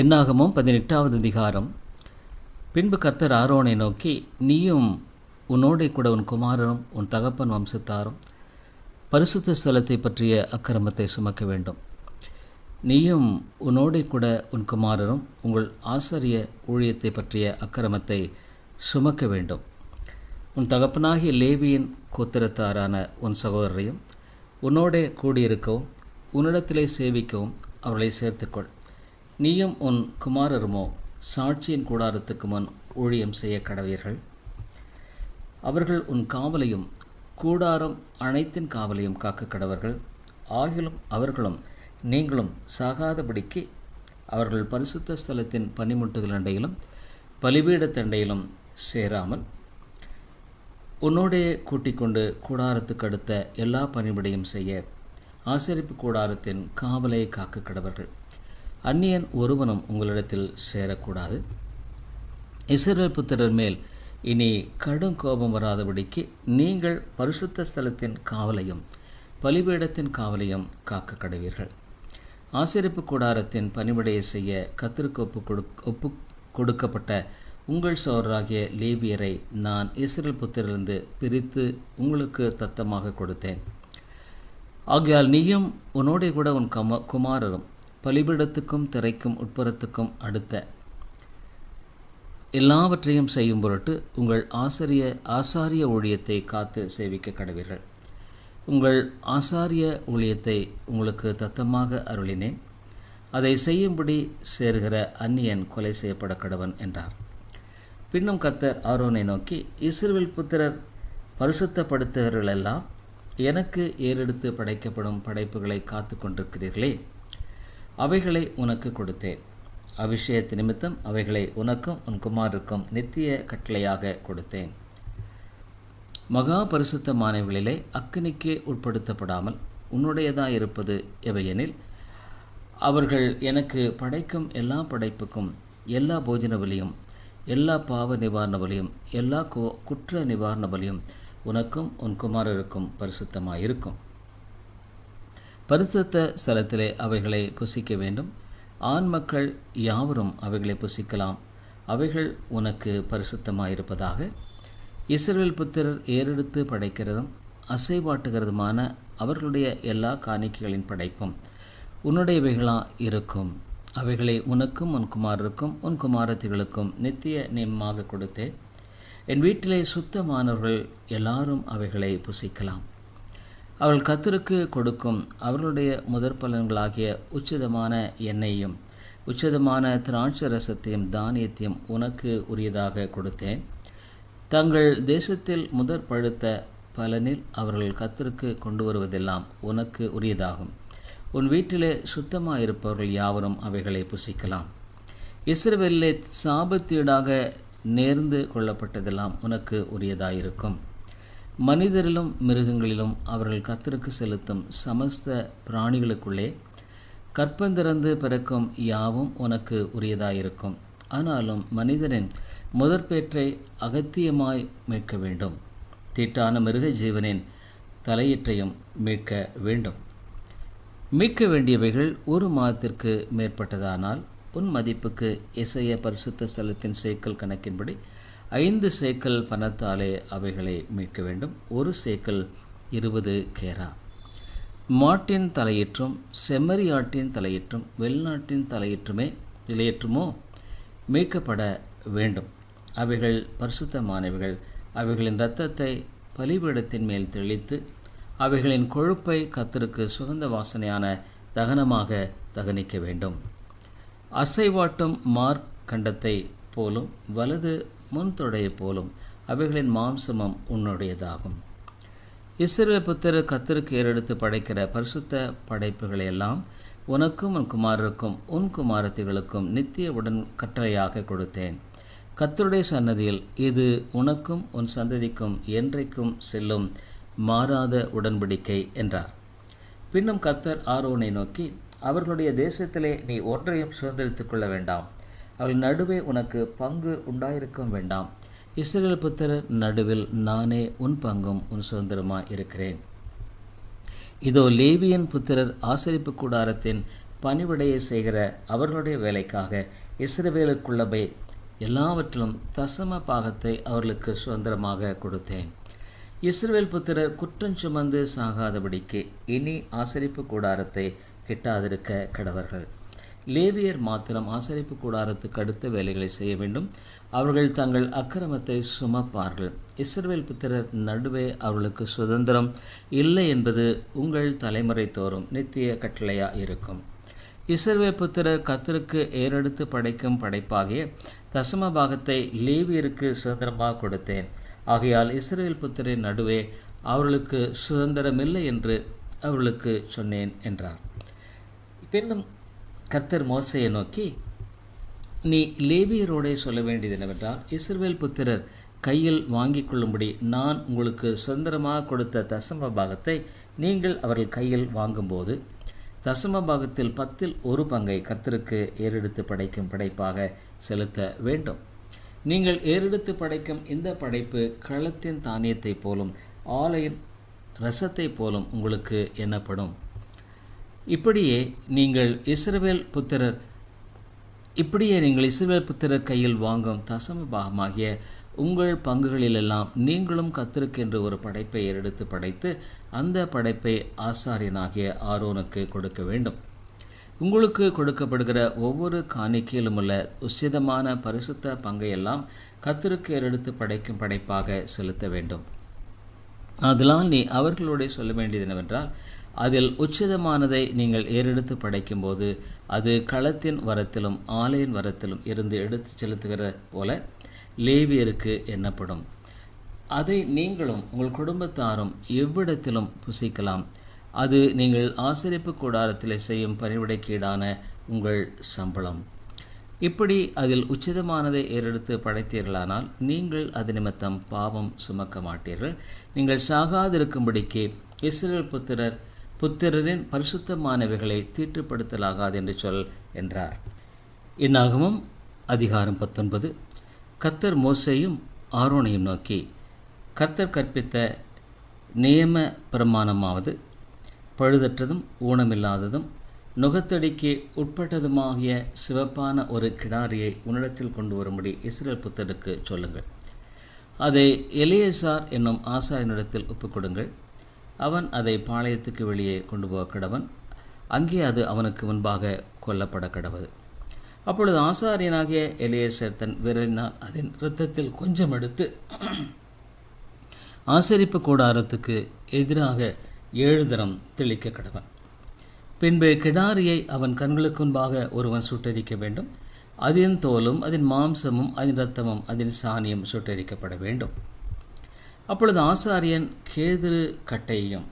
என்னாகமும் பதினெட்டாவது அதிகாரம். பின்பு கர்த்தர் ஆரோனை நோக்கி நீயும் உன்னோடே கூட உன் குமாரனும் உன் தகப்பன் வம்சத்தாரும் பரிசுத்த ஸ்தலத்தை பற்றிய அக்கிரமத்தை சுமக்க வேண்டும். நீயும் உன்னோடே கூட உன் குமாரரும் உங்கள் ஆசிரிய ஊழியத்தை பற்றிய அக்கிரமத்தை சுமக்க வேண்டும். உன் தகப்பனாகிய லேவியின் கோத்திரத்தாரான உன் சகோதரரையும் உன்னோடே கூடியிருக்கவும் உன்னிடத்திலே சேவிக்கவும் அவர்களை சேர்த்துக்கொள். நீயும் உன் குமாரருமோ சாட்சியின் கூடாரத்துக்கு முன் ஊழியம் செய்ய கடவீர்கள்? அவர்கள் உன் காவலையும் கூடாரம் அனைத்தின் காவலையும் காக்க கடவர்கள். ஆகிலும் அவர்களும் நீங்களும் சாகாதபடிக்கு அவர்கள் பரிசுத்த ஸ்தலத்தின் பனிமுட்டுகள் அண்டையிலும் பலிபீடத்தண்டையிலும் சேராமல் உன்னோடே கூட்டிக் கொண்டு கூடாரத்துக்கு அடுத்த எல்லா பணிபடையும் செய்ய ஆசரிப்பு கூடாரத்தின் காவலை காக்க கடவர்கள். அந்நியன் ஒருவனும் உங்களிடத்தில் சேரக்கூடாது. இஸ்ரேல் புத்திரர் மேல் இனி கடும் கோபம் வராதபடிக்கு நீங்கள் பரிசுத்த ஸ்தலத்தின் காவலையும் பலிபீடத்தின் காவலையும் காக்க கடவீர்கள். ஆசிரிப்பு கூடாரத்தின் பணிவிடையை செய்ய கத்திற்கு ஒப்பு கொடு ஒப்பு கொடுக்கப்பட்ட உங்கள் சோழராகிய லேவியரை நான் இஸ்ரேல் புத்திரிலிருந்து பிரித்து உங்களுக்கு தத்தமாக கொடுத்தேன். ஆகையால் நீயும் உன்னோடைய கூட உன் கம குமாரரும் பலிபிடத்துக்கும் திரைக்கும் உட்புறத்துக்கும் அடுத்த எல்லாவற்றையும் செய்யும் பொருட்டு உங்கள் ஆசிரிய ஆசாரிய ஊழியத்தை காத்து சேவிக்க கடவீர்கள். உங்கள் ஆசாரிய ஊழியத்தை உங்களுக்கு தத்தமாக அருளினேன். அதை செய்யும்படி சேர்கிற அந்நியன் கொலை செய்யப்பட கடவன் என்றார். பின்னும் கர்த்தர் ஆரோனை நோக்கி இஸ்ரேல் புத்திரர் பரிசுத்தப்படுத்துகிறவர்களெல்லாம் எனக்கு ஏறெடுத்து படைக்கப்படும் படைப்புகளை காத்து கொண்டிருக்கிறீர்களே. அவைகளை உனக்கு கொடுத்தேன். அபிஷேகத்து நிமித்தம் அவைகளை உனக்கும் உன் குமாருக்கும் நித்திய கட்டளையாக கொடுத்தேன். மகா பரிசுத்தமானவர்களிலே அக்கினிக்கு உட்படுத்தப்படாமல் உன்னுடையதாக இருப்பது எவையெனில் அவர்கள் எனக்கு படைக்கும் எல்லா படைப்புக்கும் எல்லா போஜன பலியும் எல்லா பாவ நிவாரண பலியும் எல்லா குற்ற நிவாரண பலியும் உனக்கும் உன் குமாரருக்கும் பரிசுத்தமாக இருக்கும் பரிசுத்த ஸ்தலத்திலே அவைகளை புசிக்க வேண்டும். ஆண் மக்கள் யாவரும் அவைகளை புசிக்கலாம். அவைகள் உனக்கு பரிசுத்தமாயிருப்பதாக. இஸ்ரேல் புத்திரர் ஏறெடுத்து படைக்கிறதும் அசைவாட்டுகிறதுமான அவர்களுடைய எல்லா காணிக்கைகளின் படைப்பும் உன்னுடையவைகளாக இருக்கும். அவைகளை உனக்கும் உன் குமாரருக்கும் உன் குமாரத்திகளுக்கும் நித்திய நியமமாக கொடுத்தேன் என் வீட்டிலே சுத்தமானவர்கள் எல்லாரும் அவைகளை புசிக்கலாம். அவள் கத்தருக்கு கொடுக்கும் அவர்களுடைய முதற் பலன்களாகிய உச்சிதமான எண்ணெயையும் உச்சிதமான திராட்சை ரசத்தையும் தானியத்தையும் உனக்கு உரியதாக கொடுத்தேன். தங்கள் தேசத்தில் முதற் பழுத்த பலனில் அவர்கள் கத்தருக்கு கொண்டு வருவதெல்லாம் உனக்கு உரியதாகும். உன் வீட்டிலே சுத்தமாக இருப்பவர்கள் யாவரும் அவைகளை புசிக்கலாம். இஸ்ரவேலிலே சாபத்தீடாக நேர்ந்து கொள்ளப்பட்டதெல்லாம் உனக்கு உரியதாயிருக்கும். மனிதரிலும் மிருகங்களிலும் அவர்கள் கத்தருக்கு செலுத்தும் சமஸ்த பிராணிகளுக்குள்ளே கற்பந்திறந்து பிறக்கும் யாவும் உனக்கு உரியதாயிருக்கும். ஆனாலும் மனிதனின் முதற்பேற்றை அகத்தியமாய் மீட்க வேண்டும். தீட்டான மிருக ஜீவனின் தலையீற்றையும் மீட்க வேண்டும். மீட்க வேண்டியவைகள் ஒரு மாதத்திற்கு மேற்பட்டதானால் உன் மதிப்புக்கு இசைய பரிசுத்த ஸ்தலத்தின் சேக்கல் கணக்கின்படி ஐந்து சேக்கல் பணத்தாலே அவைகளை மீட்க வேண்டும். ஒரு சேக்கல் இருபது கேரா. மாட்டின் தலையீற்றும் செம்மறியாட்டின் தலையீற்றும் வெளிநாட்டின் தலையீற்றுமே நிலையற்றுமோ? மீட்கப்பட வேண்டும். அவைகள் பரிசுத்தமானவைகள். அவைகளின் இரத்தத்தை பலிபீடத்தின் மேல் தெளித்து அவைகளின் கொழுப்பை கத்தருக்கு சுகந்த வாசனையான தகனமாக தகனிக்க வேண்டும். அசைவாட்டும் மார்க் கண்டத்தை போலும் வலது முன்தொடைய போலும் அவைகளின் மாம்சமும் உன்னுடையதாகும். இஸ்ரே புத்திர கத்திற்கு ஏறெடுத்து படைக்கிற பரிசுத்த படைப்புகளை எல்லாம் உனக்கும் உன் குமாரருக்கும் உன் குமாரத்திகளுக்கும் நித்திய உடன் கட்டளையாக கொடுத்தேன். கத்தருடைய சன்னதியில் இது உனக்கும் உன் சந்ததிக்கும் என்றைக்கும் செல்லும் மாறாத உடன்படிக்கை என்றார். பின்னும் கர்த்தர் ஆரோனை நோக்கி அவர்களுடைய தேசத்திலே நீ ஒன்றையும் சுதந்திரித்துக் கொள்ள வேண்டாம். அவள் நடுவே உனக்கு பங்கு உண்டாயிருக்கும் வேண்டாம். இஸ்ரேல் புத்திரர் நடுவில் நானே உன் பங்கும் உன் சுதந்திரமாக இருக்கிறேன். இதோ லேவியன் புத்திரர் ஆசரிப்பு கூடாரத்தின் பணிவிடையை செய்கிற அவர்களுடைய வேலைக்காக இஸ்ரவேலுக்குள்ளவை எல்லாவற்றிலும் தசம பாகத்தை அவர்களுக்கு சுதந்திரமாக கொடுத்தேன். இஸ்ரேல் புத்திரர் குற்றம் சுமந்து சாகாதபடிக்கு இனி ஆசரிப்பு கூடாரத்தை கிட்டாதிருக்க கடவர்கள். லேவியர் மாத்திரம் ஆசரிப்பு கூடாரத்துக்கு அடுத்த வேலைகளை செய்ய வேண்டும். அவர்கள் தங்கள் அக்கிரமத்தை சுமப்பார்கள். இஸ்ரேல் புத்திரர் நடுவே அவர்களுக்கு சுதந்திரம் இல்லை என்பது உங்கள் தலைமுறை தோறும் நித்திய கட்டளையாக இருக்கும். இஸ்ரேல் புத்திரர் கத்தருக்கு ஏறெடுத்து படைக்கும் படைப்பாகிய தசம பாகத்தை லேவியருக்கு சுதந்திரமாக கொடுத்தேன். ஆகையால் இஸ்ரேல் புத்திரின் நடுவே அவர்களுக்கு சுதந்திரமில்லை என்று அவர்களுக்கு சொன்னேன் என்றார். பின்னும் கர்த்தர் மோசையை நோக்கி நீ லேவியரோடே சொல்ல வேண்டியது என்னவென்றால் இஸ்ரவேல் புத்திரர் கையில் வாங்கிக் கொள்ளும்படி நான் உங்களுக்கு சுதந்திரமாக கொடுத்த தசம பாகத்தை நீங்கள் அவர்கள் கையில் வாங்கும்போது தசம பாகத்தில் பத்தில் ஒரு பங்கை கர்த்தருக்கு ஏறெடுத்து படைக்கும் படைப்பாக செலுத்த வேண்டும். நீங்கள் ஏறெடுத்து படைக்கும் இந்த படைப்பு களத்தின் தானியத்தைப் போலும் ஆலையின் ரசத்தைப் போலும் உங்களுக்கு எண்ணப்படும். இப்படியே நீங்கள் இஸ்ரவேல் புத்திரர் இப்படியே நீங்கள் இஸ்ரவேல் புத்திரர் கையில் வாங்கும் தசம பாகமாகிய உங்கள் பங்குகளிலெல்லாம் நீங்களும் கத்திருக்கென்று ஒரு படைப்பை ஏறெடுத்து படைத்து அந்த படைப்பை ஆசாரியனாகிய ஆரோனுக்கு கொடுக்க வேண்டும். உங்களுக்கு கொடுக்கப்படுகிற ஒவ்வொரு காணிக்கையிலும் உள்ள உசிதமான பரிசுத்த பங்கையெல்லாம் கத்திருக்கு ஏறெடுத்து படைக்கும் படைப்பாக செலுத்த வேண்டும். அதெல்லாம் நீ அவர்களோட சொல்ல வேண்டியது என்னவென்றால் அதில் உச்சிதமானதை நீங்கள் ஏறெடுத்து படைக்கும்போது அது களத்தின் வரத்திலும் ஆலையின் வரத்திலும் இருந்து எடுத்து செலுத்துகிற போல லேவியருக்கு எண்ணப்படும். அதை நீங்களும் உங்கள் குடும்பத்தாரும் எவ்விடத்திலும் புசிக்கலாம். அது நீங்கள் ஆசிரிப்பு கூடாரத்தில் செய்யும் பணிவிடைக்கீடான உங்கள் சம்பளம். இப்படி அதில் உச்சிதமானதை ஏறெடுத்து படைத்தீர்களானால் நீங்கள் அது நிமித்தம் பாவம் சுமக்க மாட்டீர்கள் நீங்கள் சாகாதிருக்கும்படிக்கு இஸ்ரேல் புத்திரர் புத்திரரின் பரிசுத்தமானவைகளை தீட்டுப்படுத்தலாகாது என்று சொல் என்றார். இந்நாகமும் அதிகாரம் பத்தொன்பது. கத்தர் மோசையும் ஆரோனையும் நோக்கி கர்த்தர் கற்பித்த நியம பிரமாணமாவது பழுதற்றதும் ஊனமில்லாததும் நுகத்தடிக்கு உட்பட்டதுமாகிய சிவப்பான ஒரு கிடாரியை உன்னிடத்தில் கொண்டு வரும்படி இஸ்ரேல் புத்தருக்கு சொல்லுங்கள். அதை எலியசார் என்னும் ஆசாரியனிடத்தில் ஒப்புக்கொடுங்கள். அவன் அதை பாளையத்துக்கு வெளியே கொண்டு போக கடவன். அங்கே அது அவனுக்கு முன்பாக கொல்லப்பட கடவது. அப்பொழுது ஆசாரியனாகிய எலியேசர் தன் விரலினால் அதன் இரத்தத்தில் கொஞ்சம் எடுத்து ஆசரிப்பு கூடாரத்துக்கு எதிராக ஏழு தரம் தெளிக்க கடவன். பின்பு கிடாரியை அவன் கண்களுக்கு முன்பாக ஒருவன் சுட்டரிக்க வேண்டும். அதன் தோலும் அதன் மாம்சமும் அதன் இரத்தமும் அதன் சாணியும் சுட்டரிக்கப்பட வேண்டும். அப்பொழுது ஆசாரியன் கேதுரு கட்டையையும்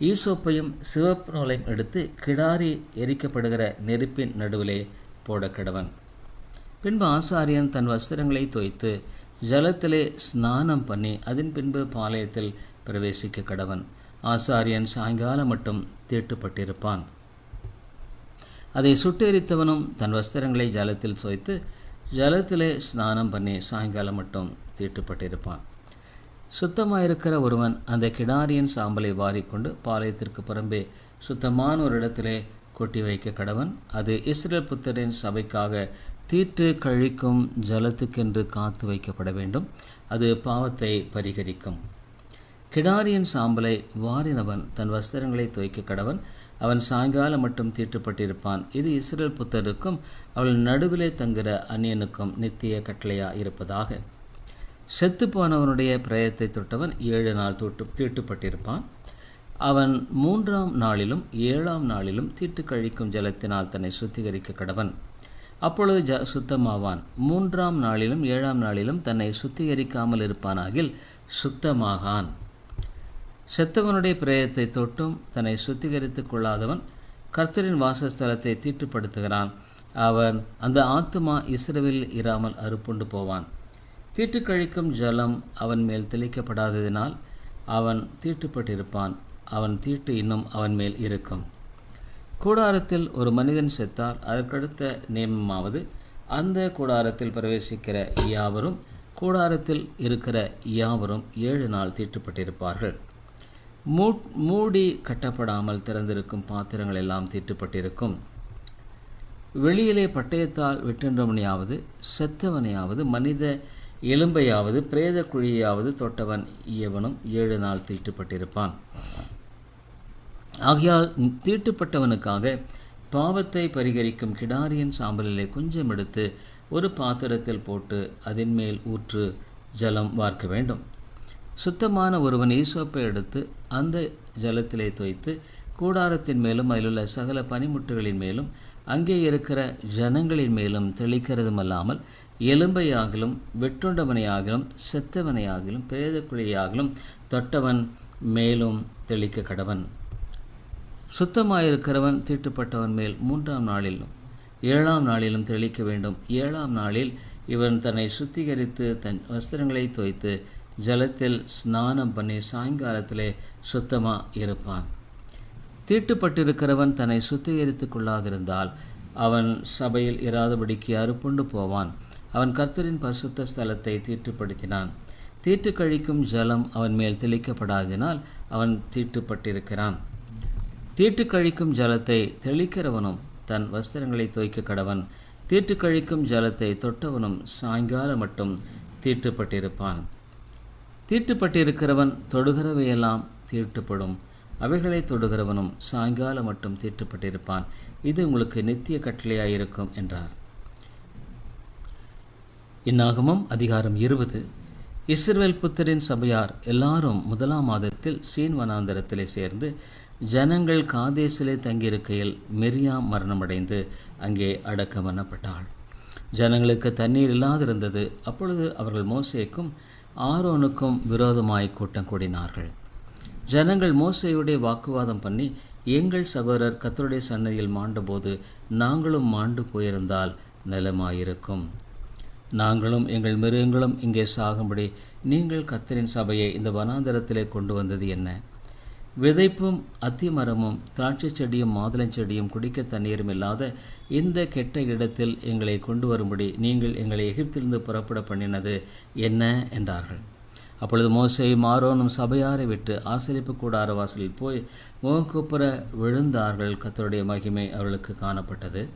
ஈசோப்பையும் சிவப்பு நூலையும் எடுத்து கிடாரி எரிக்கப்படுகிற நெருப்பின் நடுவிலே போட கடவன் பின்பு ஆசாரியன் தன் வஸ்திரங்களை தோய்த்து ஜலத்திலே ஸ்நானம் பண்ணி அதன் பின்பு பாளையத்தில் பிரவேசிக்க கடவன் ஆசாரியன் சாயங்காலம் மட்டும் தீட்டுப்பட்டிருப்பான். அதை சுட்டெரித்தவனும் தன் வஸ்திரங்களை ஜலத்தில் தோய்த்து ஜலத்திலே ஸ்நானம் பண்ணி சாயங்காலம் மட்டும் தீட்டுப்பட்டிருப்பான். சுத்தமாயிருக்கிற ஒருவன் அந்த கிடாரியின் சாம்பலை வாரிக்கொண்டு பாளையத்திற்கு புறம்பே சுத்தமான ஒரு இடத்திலே கொட்டி வைக்க கடவன். அது இஸ்ரேல் புத்தரின் சபைக்காக தீட்டு கழிக்கும் ஜலத்துக்கென்று காத்து வைக்கப்பட வேண்டும். அது பாவத்தை பரிகரிக்கும். கிடாரியின் சாம்பலை வாரினவன் தன் வஸ்திரங்களை துவைக்க கடவன். அவன் சாயங்காலம் மட்டும் தீட்டுப்பட்டிருப்பான். இது இஸ்ரேல் புத்தருக்கும் அவள் நடுவிலே தங்குகிற அந்நியனுக்கும் நித்திய கட்டளையாக இருப்பதாக. செத்துப்போனவனுடைய பிரயத்தை தொட்டவன் ஏழு நாள் தொட்டு தீட்டுப்பட்டிருப்பான். அவன் மூன்றாம் நாளிலும் ஏழாம் நாளிலும் தீட்டு கழிக்கும் ஜலத்தினால் தன்னை சுத்திகரிக்க கடவன். அப்பொழுது ஜ சுத்தமாவான். மூன்றாம் நாளிலும் ஏழாம் நாளிலும் தன்னை சுத்திகரிக்காமல் இருப்பானாகில் சுத்தமாகான். செத்தவனுடைய பிரயத்தை தொட்டும் தன்னை சுத்திகரித்துக் கொள்ளாதவன் கர்த்தரின் வாசஸ்தலத்தை தீட்டுப்படுத்துகிறான். அவன் அந்த ஆத்துமா இஸ்ரவில் இராமல் அறுப்புண்டு போவான். தீட்டுக்கழிக்கும் ஜலம் அவன் மேல் தெளிக்கப்படாததினால் அவன் தீட்டுப்பட்டிருப்பான். அவன் தீட்டு இன்னும் அவன் மேல் இருக்கும். கூடாரத்தில் ஒரு மனிதன் செத்தால் அதற்கடுத்த நியமமாவது அந்த கூடாரத்தில் பிரவேசிக்கிற யாவரும் கூடாரத்தில் இருக்கிற யாவரும் ஏழு நாள் தீட்டுப்பட்டிருப்பார்கள். மூ மூடி கட்டப்படாமல் திறந்திருக்கும் பாத்திரங்கள் எல்லாம் தீட்டுப்பட்டிருக்கும். வெளியிலே பட்டயத்தால் வெட்டென்றவனையாவது செத்தவனையாவது மனித எலும்பையாவது பிரேத குழியாவது தொட்டவன் இயவனும் ஏழு நாள் தீட்டுப்பட்டிருப்பான். ஆகையால் தீட்டுப்பட்டவனுக்காக பாவத்தை பரிகரிக்கும் கிடாரியின் சாம்பலிலே கொஞ்சம் எடுத்து ஒரு பாத்திரத்தில் போட்டு அதன் மேல் ஊற்று ஜலம் வார்க்க வேண்டும். சுத்தமான ஒருவன் ஈசோப்பை எடுத்து அந்த ஜலத்திலே தோய்த்து கூடாரத்தின் மேலும் அதிலுள்ள சகல பனிமுட்டுகளின் மேலும் அங்கே இருக்கிற ஜனங்களின் மேலும் தெளிக்கிறதுமல்லாமல் எலும்பையாகிலும் வெட்டுண்டவனையாகிலும் செத்தவனையாகிலும் பிரேதக்குழியாகிலும் தொட்டவன் மேலும் தெளிக்க கடவன் சுத்தமாயிருக்கிறவன் தீட்டுப்பட்டவன் மேல் மூன்றாம் நாளிலும் ஏழாம் நாளிலும் தெளிக்க வேண்டும். ஏழாம் நாளில் இவன் தன்னை சுத்திகரித்து தன் வஸ்திரங்களை தோய்த்து ஜலத்தில் ஸ்நானம் பண்ணி சாயங்காலத்திலே சுத்தமாக இருப்பான். தீட்டுப்பட்டிருக்கிறவன் தன்னை சுத்திகரித்து கொள்ளாதிருந்தால் அவன் சபையில் இராதபடிக்கு அறுப்புண்டு போவான். அவன் கர்த்தரின் பரிசுத்த ஸ்தலத்தை தீட்டுப்படுத்தினான். தீட்டு கழிக்கும் ஜலம் அவன் மேல் தெளிக்கப்படாதினால் அவன் தீட்டுப்பட்டிருக்கிறான். தீட்டு கழிக்கும் ஜலத்தை தெளிக்கிறவனும் தன் வஸ்திரங்களை துவைக்க கடவன். தீட்டு கழிக்கும் ஜலத்தை தொட்டவனும் சாயங்காலம் மட்டும் தீட்டுப்பட்டிருப்பான். தீட்டுப்பட்டிருக்கிறவன் தொடுகிறவையெல்லாம் தீட்டுப்படும். அவைகளை தொடுகிறவனும் சாயங்காலம் மட்டும் தீட்டுப்பட்டிருப்பான். இது உங்களுக்கு நித்திய கட்டளையாயிருக்கும் என்றார். இந்நாகமம் அதிகாரம் இருபது. இஸ்ரேல் புத்தரின் சபையார் எல்லாரும் முதலாம் மாதத்தில் சீன் வனாந்தரத்திலே சேர்ந்து ஜனங்கள் காதேசிலே தங்கியிருக்கையில் மெரியாம் மரணமடைந்து அங்கே அடக்கம் பண்ணப்பட்டாள். ஜனங்களுக்கு தண்ணீர் இல்லாதிருந்தது. அப்பொழுது அவர்கள் மோசேக்கும் ஆரோனுக்கும் விரோதமாய் கூட்டம் கூடினார்கள். ஜனங்கள் மோசையுடைய வாக்குவாதம் பண்ணி எங்கள் சகோதரர் கத்தருடைய சன்னதியில் மாண்டபோது நாங்களும் மாண்டு போயிருந்தால் நலமாயிருக்கும். நாங்களும் எங்கள் மிருகங்களும் இங்கே சாகும்படி நீங்கள் கத்தரின் சபையை இந்த வனாந்தரத்திலே கொண்டு வந்தது என்ன? விதைப்பும் அத்திமரமும் திராட்சை செடியும் மாதுளஞ்செடியும் குடிக்க தண்ணீரும் இல்லாத இந்த கெட்ட இடத்தில் எங்களை கொண்டு வரும்படி நீங்கள் எங்களை எகிப்திலிருந்து புறப்பட பண்ணினது என்ன? என்றார்கள். அப்பொழுது மோசை மாறோனும் சபையாரை விட்டு ஆசிரிப்பு கூடார வாசலில் போய் முகக்குப்புற விழுந்தார்கள். கத்தருடைய மகிமை அவர்களுக்கு காணப்பட்டது.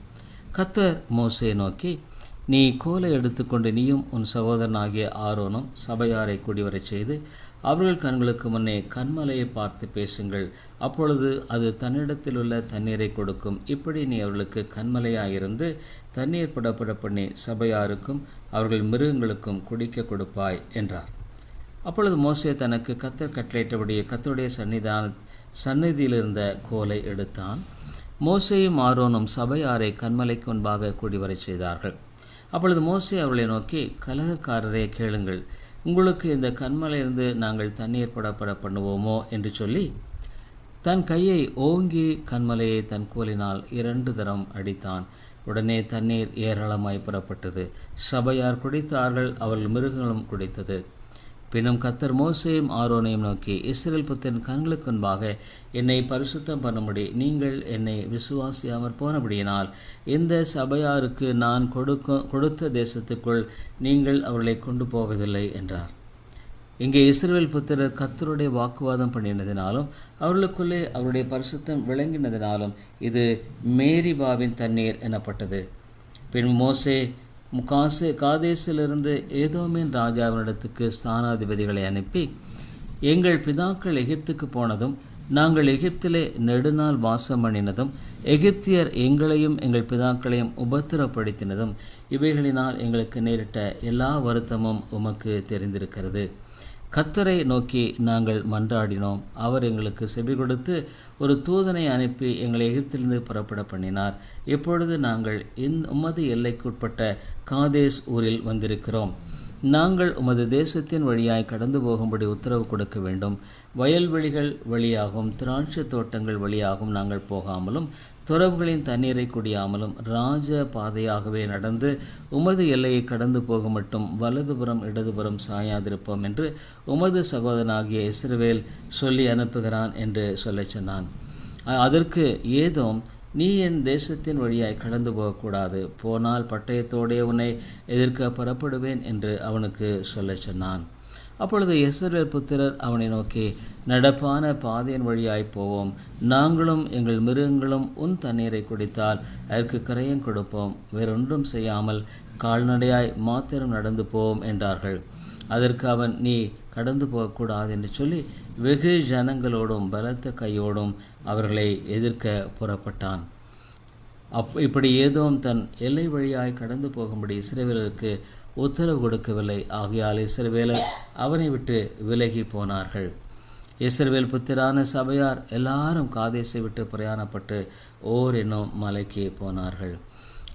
கத்தர் மோசையை நோக்கி நீ கோலை எடுத்துக்கொண்டு நீயும் உன் சகோதரனாகிய ஆரோனும் சபையாரை குடிவரச் செய்து அவர்கள் கண்களுக்கு முன்னே கண்மலையை பார்த்து பேசுங்கள். அப்பொழுது அது தன்னிடத்தில் உள்ள தண்ணீரை கொடுக்கும். இப்படி நீ அவர்களுக்கு கண்மலையாயிருந்து தண்ணீர் படப்பட பண்ணி சபையாருக்கும் அவர்கள் மிருகங்களுக்கும் குடிக்க கொடுப்பாய் என்றார். அப்பொழுது மோசே தனக்கு கத்தர் கட்டளையிட்டபடியே கத்தருடைய சன்னிதான சந்நிதியிலிருந்த கோலை எடுத்தான். மோசையும் ஆரோனும் சபையாரை கண்மலைக்கு முன்பாக கூடி வரச் செய்தார்கள். அப்பொழுது மோசே அவர்களை நோக்கி கலகக்காரரே கேளுங்கள். உங்களுக்கு இந்த கண்மலையிலிருந்து நாங்கள் தண்ணீர் படப்பட பண்ணுவோமோ? என்று சொல்லி தன் கையை ஓங்கி கண்மலையை தன் கோலினால் இரண்டு தரம் அடித்தான். உடனே தண்ணீர் ஏராளமாய் புறப்பட்டது. சபையார் குடித்தார்கள் அவர்கள் மிருகங்களும் குடித்தது. பின்னும் கத்தர் மோசையும் ஆரோனையும் நோக்கி இஸ்ரேல் புத்தன் கண்களுக்கு முன்பாக என்னை பரிசுத்தம் பண்ணும்படி நீங்கள் என்னை விசுவாசியாமற் போனபடியினால் இந்த சபையாருக்கு நான் கொடுக்க கொடுத்த தேசத்துக்குள் நீங்கள் அவர்களை கொண்டு போவதில்லை என்றார். இங்கே இஸ்ரேல் புத்திரர் கத்தருடைய வாக்குவாதம் பண்ணினதினாலும் அவர்களுக்குள்ளே அவருடைய பரிசுத்தம் விளங்கினதினாலும் இது மேரிபாவின் தண்ணீர் எனப்பட்டது. பின் மோசே முகாசே காதேசிலிருந்து ஏதோமின் ராஜாவினிடத்துக்கு ஸ்தானாதிபதிகளை அனுப்பி எங்கள் பிதாக்கள் எகிப்துக்கு போனதும் நாங்கள் எகிப்திலே நெடுநாள் வாசம் பண்ணினதும் எகிப்தியர் எங்களையும் எங்கள் பிதாக்களையும் உபத்திரப்படுத்தினதும் இவைகளினால் எங்களுக்கு நேரிட்ட எல்லா வருத்தமும் உமக்கு தெரிந்திருக்கிறது. கத்தரை நோக்கி நாங்கள் மன்றாடினோம். அவர் எங்களுக்கு செவி கொடுத்து ஒரு தூதனை அனுப்பி எங்களை எகிப்திலிருந்து புறப்பட பண்ணினார். இப்பொழுது நாங்கள் இந் உமது எல்லைக்குட்பட்ட காதேஸ் ஊரில் வந்திருக்கிறோம். நாங்கள் உமது தேசத்தின் வழியாய் கடந்து போகும்படி உத்தரவு கொடுக்க வேண்டும். வயல்வெளிகள் வழியாகவும் திராட்சை தோட்டங்கள் வழியாகவும் நாங்கள் போகாமலும் துறவுகளின் தண்ணீரை குடியாமலும் ராஜ பாதையாகவே நடந்து உமது எல்லையை கடந்து போக மட்டும் வலதுபுறம் இடதுபுறம் சாயாதிருப்போம் என்று உமது சகோதரனாகிய இஸ்ரவேல் சொல்லி அனுப்புகிறான் என்று சொல்லச் சொன்னான். அதற்கு ஏதோ நீ என் தேசத்தின் வழியாய் கடந்து போகக்கூடாது. போனால் பட்டயத்தோடே உன்னை எதிர்க்க புறப்படுவேன் என்று அவனுக்கு சொல்லச் சொன்னான். அப்பொழுது இஸ்ரவேல் புத்திரர் அவனை நோக்கி நடப்பான பாதையின் வழியாய் போவோம். நாங்களும் எங்கள் மிருகங்களும் உன் தண்ணீரை குடித்தால் அதற்கு கரையம் கொடுப்போம். வேறொன்றும் செய்யாமல் கால்நடையாய் மாத்திரம் நடந்து போவோம் என்றார்கள். அதற்கு அவன் நீ கடந்து போகக்கூடாது என்று சொல்லி வெகு ஜனங்களோடும் பலத்த கையோடும் அவர்களை எதிர்க்க புறப்பட்டான். அப் இப்படி ஏதோம் தன் எல்லை வழியாய் கடந்து போகும்படி இஸ்ரவேலருக்கு உத்தரவு கொடுக்கவில்லை. ஆகையால் இஸ்ரவேலர் அவனை விட்டு விலகி போனார்கள். இஸ்ரவேல் புத்திரான சபையார் எல்லாரும் காதேசை விட்டு பிரயாணப்பட்டு ஓர் என்னும் மலைக்கு போனார்கள்.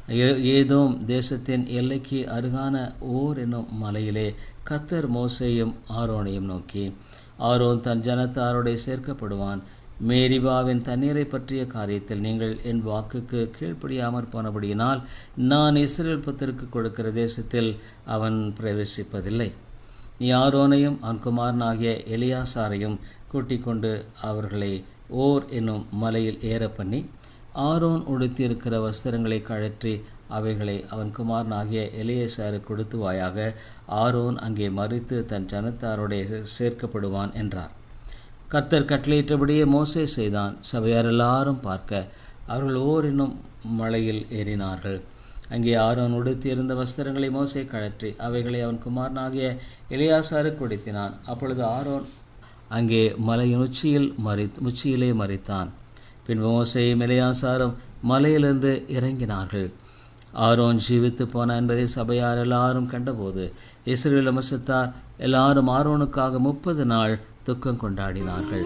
ஏ- ஏதோம் தேசத்தின் எல்லைக்கு அருகான ஓர் என்னும் மலையிலே கத்தர் மோசையும் ஆரோனையும் நோக்கி ஆரோன் தன் ஜனத்தாரோடே சேர்க்கப்படுவான். மேரிபாவின் தண்ணீரை பற்றிய காரியத்தில் நீங்கள் என் வாக்குக்கு கீழ்ப்படியாமற் போனபடியினால் நான் இஸ்ரேல் கொடுக்கிற தேசத்தில் அவன் பிரவேசிப்பதில்லை. யாரோனையும் அன்குமாரனாகிய எலியாசாரையும் கூட்டிக் கொண்டு அவர்களை ஓர் என்னும் மலையில் ஏற பண்ணி ஆரோன் உடுத்தியிருக்கிற வஸ்திரங்களை கழற்றி அவைகளை அவன் குமாரனாகிய எலியேசாரு கொடுத்து வாயாக ஆரோன் அங்கே மறித்து தன் ஜனத்தாரோடைய சேர்க்கப்படுவான் என்றார். கர்த்தர் கட்டளையிட்டபடியே மோசே செய்தான். சபையார் எல்லாரும் பார்க்க அவர்கள் ஓரினும் மலையில் ஏறினார்கள். அங்கே ஆரோன் உடுத்தியிருந்த வஸ்திரங்களை மோசே கழற்றி அவைகளை அவன் குமாரனாகிய இளையாசாரு கொடுத்தினான். அப்பொழுது ஆரோன் அங்கே மலையின் உச்சியில் மறி உச்சியிலே மறித்தான். பின்பு மோசையும் இளையாசாரும் மலையிலிருந்து இறங்கினார்கள். ஆரோன் ஜீவித்து போன என்பதை சபையார் எல்லாரும் கண்டபோது இஸ்ரேல் வம்சத்தார் எல்லாரும் ஆரோனுக்காக முப்பது நாள் துக்கம் கொண்டாடினார்கள்.